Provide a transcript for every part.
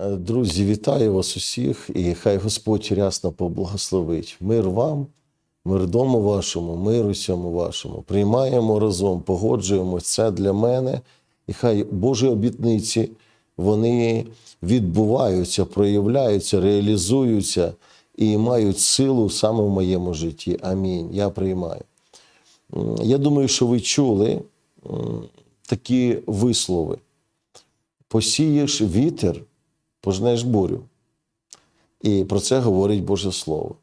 Е, Друзі, вітаю вас усіх, і хай Господь рясно поблагословить. Мир вам, мир дому вашому, мир усьому вашому. Приймаємо разом, погоджуємо це для мене, і хай Божі обітниці вони відбуваються, проявляються, реалізуються і мають силу саме в моєму житті. Амінь. Я приймаю. Я думаю, що ви чули такі вислови. Посієш вітер, пожнеш бурю. І про це говорить Боже Слово.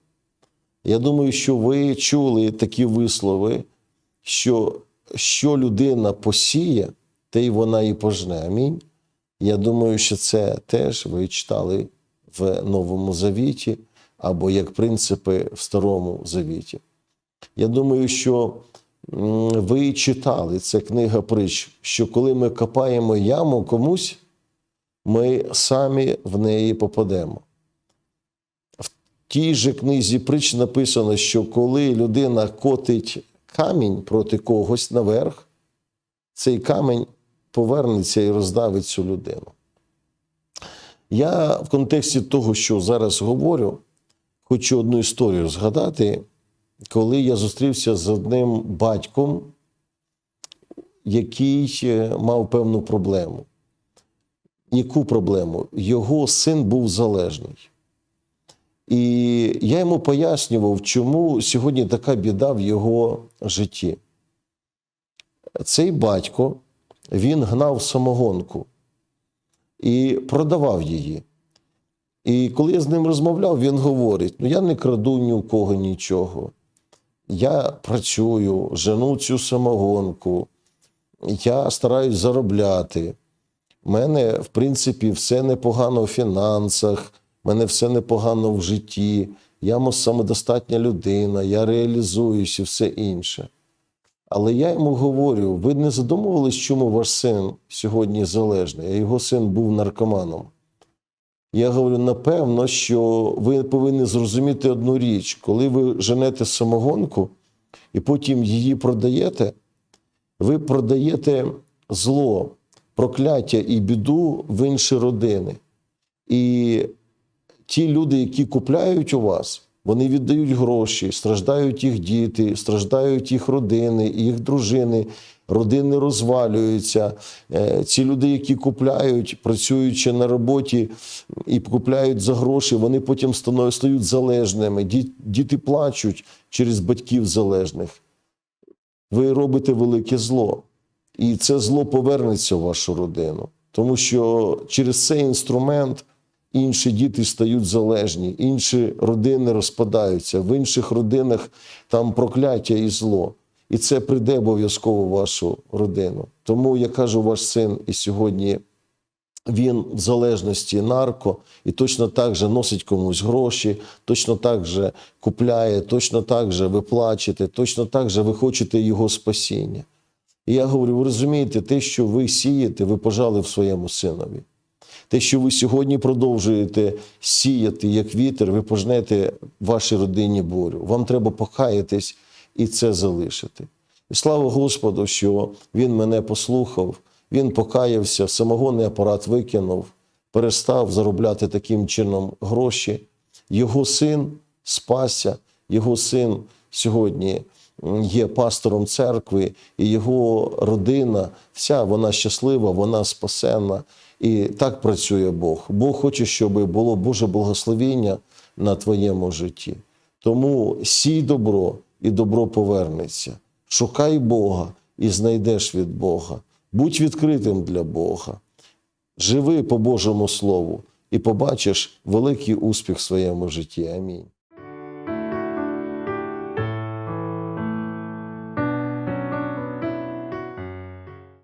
Я думаю, що ви чули такі вислови, що що людина посіє, те й вона і пожне. Амінь. Я думаю, що це теж ви читали в Новому Завіті або як принципи в Старому Завіті. Я думаю, що ви читали це книга притч, що коли ми копаємо яму комусь, ми самі в неї попадемо. В тій же книзі притч написано, що коли людина котить камінь проти когось наверх, цей камінь повернеться і роздавить цю людину. Я в контексті того, що зараз говорю, хочу одну історію згадати, коли я зустрівся з одним батьком, який е, мав певну проблему. Яку проблему? Його син був залежний. І я йому пояснював, чому сьогодні така біда в його житті. Цей батько він гнав самогонку і продавав її. І коли я з ним розмовляв, він говорить: ну я не краду ні у кого нічого. Я працюю, жену цю самогонку, я стараюсь заробляти. У мене, в принципі, все непогано в фінансах, в мене все непогано в житті, я самодостатня людина, я реалізуюсь і все інше. Але я йому говорю: ви не задумувались, чому ваш син сьогодні залежний, а його син був наркоманом. Я говорю, напевно, що ви повинні зрозуміти одну річ, коли ви женете самогонку і потім її продаєте, ви продаєте зло, прокляття і біду в інші родини. І ті люди, які купляють у вас, вони віддають гроші, страждають їх діти, страждають їх родини, їх дружини, родини розвалюються. Е, Ці люди, які купляють, працюючи на роботі і купляють за гроші, вони потім стають залежними. Діти плачуть через батьків залежних. Ви робите велике зло. І це зло повернеться в вашу родину. Тому що через цей інструмент інші діти стають залежні, інші родини розпадаються, в інших родинах там прокляття і зло. І це прийде обов'язково в вашу родину. Тому я кажу, ваш син і сьогодні він в залежності нарко і точно так же носить комусь гроші, точно так же купляє, точно так же ви плачете, точно так же ви хочете його спасіння. І я говорю, ви розумієте, те, що ви сієте, ви пожали в своєму синові. Те, що ви сьогодні продовжуєте сіяти як вітер, ви пожнете вашій родині бурю. Вам треба покаятись і це залишити. І слава Господу, що Він мене послухав, Він покаявся, самогонний апарат викинув, перестав заробляти таким чином гроші. Його син спасся, його син сьогодні є пастором церкви, і його родина, вся вона щаслива, вона спасенна. І так працює Бог. Бог хоче, щоб було Боже благословіння на твоєму житті. Тому сій добро, і добро повернеться. Шукай Бога і знайдеш від Бога. Будь відкритим для Бога. Живи по Божому Слову і побачиш великий успіх в своєму житті. Амінь.